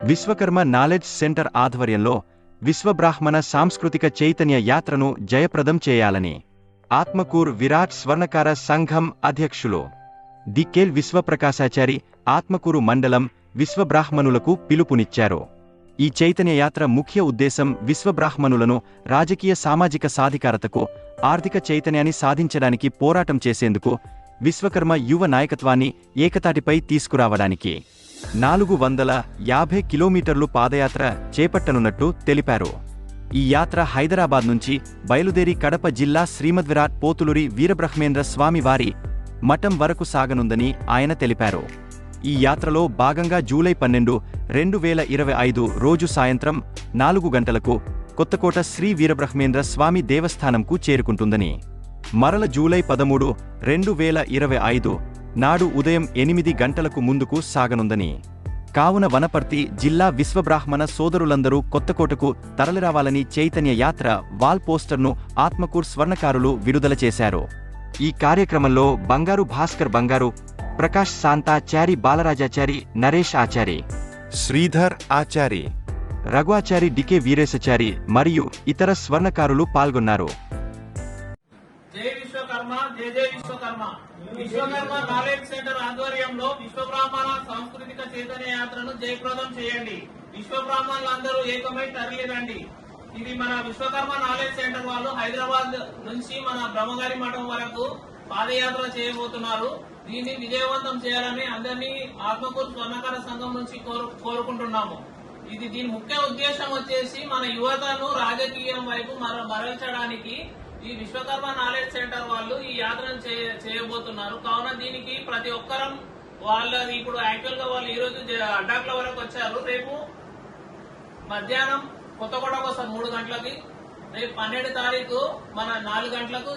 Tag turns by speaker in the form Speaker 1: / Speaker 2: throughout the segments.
Speaker 1: Vishwakarma knowledge centre ఆధ్వర్యంలో విశ్వబ్రాహ్మణ సాంస్కృతిక చైతన్య యాత్రను జయప్రదం చేయాలని ఆత్మకూర్ విరాట్ స్వర్ణకార సంఘం అధ్యక్షులు దిక్కేల్ విశ్వప్రకాశాచారి ఆత్మకూరు మండలం విశ్వబ్రాహ్మణులకు పిలుపునిచ్చారు. ఈ చైతన్య యాత్ర ముఖ్య ఉద్దేశం విశ్వబ్రాహ్మణులను రాజకీయ సామాజిక సాధికారతకు ఆర్థిక చైతన్యాన్ని సాధించడానికి పోరాటం చేసేందుకు విశ్వకర్మ యువ నాయకత్వాన్ని ఏకతాటిపై తీసుకురావడానికి నాలుగు వందల యాభై కిలోమీటర్లు పాదయాత్ర చేపట్టనున్నట్టు తెలిపారు. ఈ యాత్ర హైదరాబాద్ నుంచి బయలుదేరి కడప జిల్లా శ్రీమద్విరాట్ పోతులూరి వీరబ్రహ్మేంద్ర స్వామి వారి మఠం వరకు సాగనుందని ఆయన తెలిపారు. ఈ యాత్రలో భాగంగా జూలై పన్నెండు రెండు వేల ఇరవై ఐదు రోజు సాయంత్రం నాలుగు గంటలకు కొత్తకోట శ్రీ వీరబ్రహ్మేంద్ర స్వామి దేవస్థానంకు చేరుకుంటుందని. మరల జూలై పదమూడు రెండు వేల ఇరవై ఐదు నాడు ఉదయం ఎనిమిది గంటలకు ముందుకు సాగనుందని. కావున వనపర్తి జిల్లా విశ్వబ్రాహ్మణ సోదరులందరూ కొత్తకోటకు తరలిరావాలని చైతన్య యాత్ర వాల్ పోస్టర్ను ఆత్మకూర్ స్వర్ణకారులు విడుదల చేశారు. ఈ కార్యక్రమంలో బంగారు భాస్కర్ బంగారు ప్రకాష్ శాంతాచారి బాలరాజాచారి నరేష్ ఆచారి శ్రీధర్ ఆచారి రఘువాచారి డికే వీరేశాచారి మరియు ఇతర స్వర్ణకారులు పాల్గొన్నారు.
Speaker 2: జై విశ్వకర్మ. విశ్వకర్మ నాలెడ్జ్ సెంటర్ ఆధ్వర్యంలో విశ్వ బ్రాహ్మణ సాంస్కృతిక చైతన్య యాత్రను జయప్రదం చేయండి. విశ్వ బ్రాహ్మణులందరూ ఏకమై తరలిరండి. ఇది మన విశ్వకర్మ నాలెడ్జ్ సెంటర్ వాళ్ళు హైదరాబాద్ నుంచి మన బ్రహ్మగారి మఠం వరకు పాదయాత్ర చేయబోతున్నారు. దీన్ని విజయవంతం చేయాలని అందరినీ ఆత్మకూరు స్వర్ణకార సంఘం నుంచి కోరు- కోరుకుంటున్నాము. ఇది దీని ముఖ్య ఉద్దేశం వచ్చేసి మన యువతను రాజకీయం వైపు మర మరల్చడానికి ఈ విశ్వకర్మ నాలెడ్జ్ సెంటర్ యాత్రను చేయ- చేయబోతున్నారు. కావున దీనికి ప్రతి ఒక్కరం వాళ్ళ ఇప్పుడు యాక్చువల్గా వాళ్ళు ఈ రోజు అడ్డాకుల వరకు వచ్చారు. రేపు మధ్యాహ్నం కొత్తగూడకు వస్తారు మూడు గంటలకి. రేపు పన్నెండు తారీఖు మన నాలుగు గంటలకు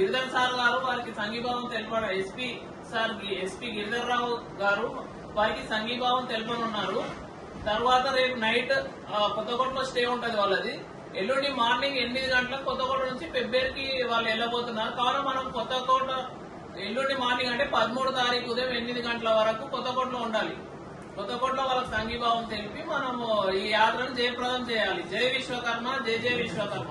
Speaker 2: గిరిధర్ సార్ గారు వారికి సంఘీభావం తెలపడ SP sir SP Giridhar Rao గారు వారికి సంఘీభావం తెలపనున్నారు. తర్వాత రేపు నైట్ కొత్తగూడలో స్టే ఉంటది వాళ్ళది. ఎల్లుండి మార్నింగ్ ఎనిమిది గంటలకు కొత్తకోట నుంచి ఫిబ్రవరికి వాళ్ళు వెళ్ళబోతున్నారు. కావున మనం కొత్తకోట ఎల్లుండి మార్నింగ్ అంటే పదమూడు తారీఖు ఉదయం ఎనిమిది గంటల వరకు కొత్తకోటలో ఉండాలి. కొత్తకోటలో వాళ్ళకి సంఘీభావం తెలిపి మనము ఈ యాత్రను జయప్రదం చేయాలి. జై విశ్వకర్మ జై జై విశ్వకర్మ.